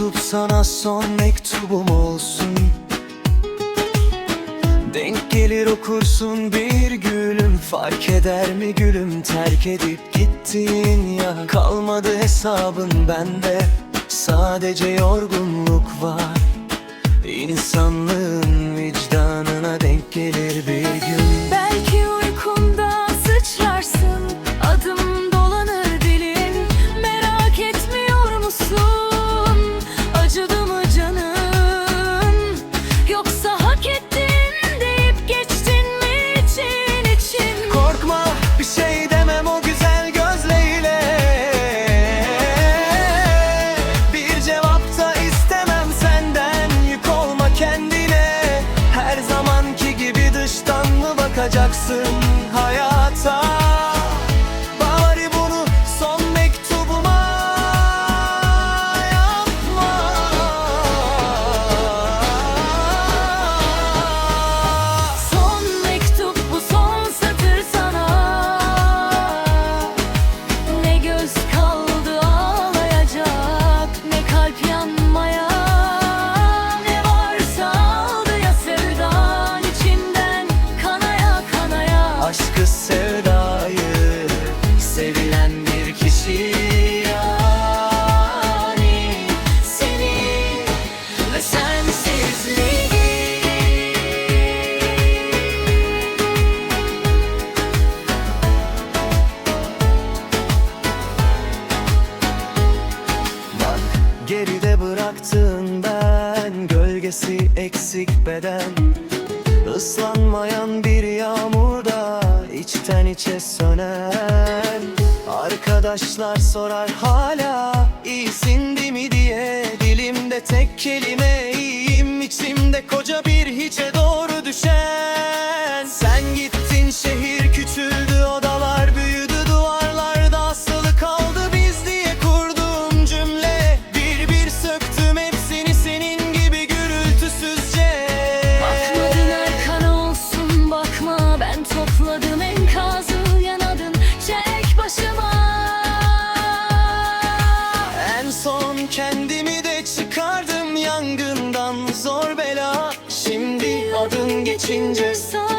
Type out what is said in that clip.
mektup sana son mektubum olsun. Denk gelir okursun bir gülüm. Fark eder mi gülüm? Terk edip gittiğin ya Kalmadı hesabın bende. Sadece yorgunluk var. İnsanlığın listen. Geride bıraktığın ben Gölgesi eksik beden. Islanmayan bir yağmurda içten içe sönen. Arkadaşlar sorar hala iyisin değil mi diye Dilimde tek kelime kendimi de çıkardım yangından. Zor bela. Şimdi adın geçince sağ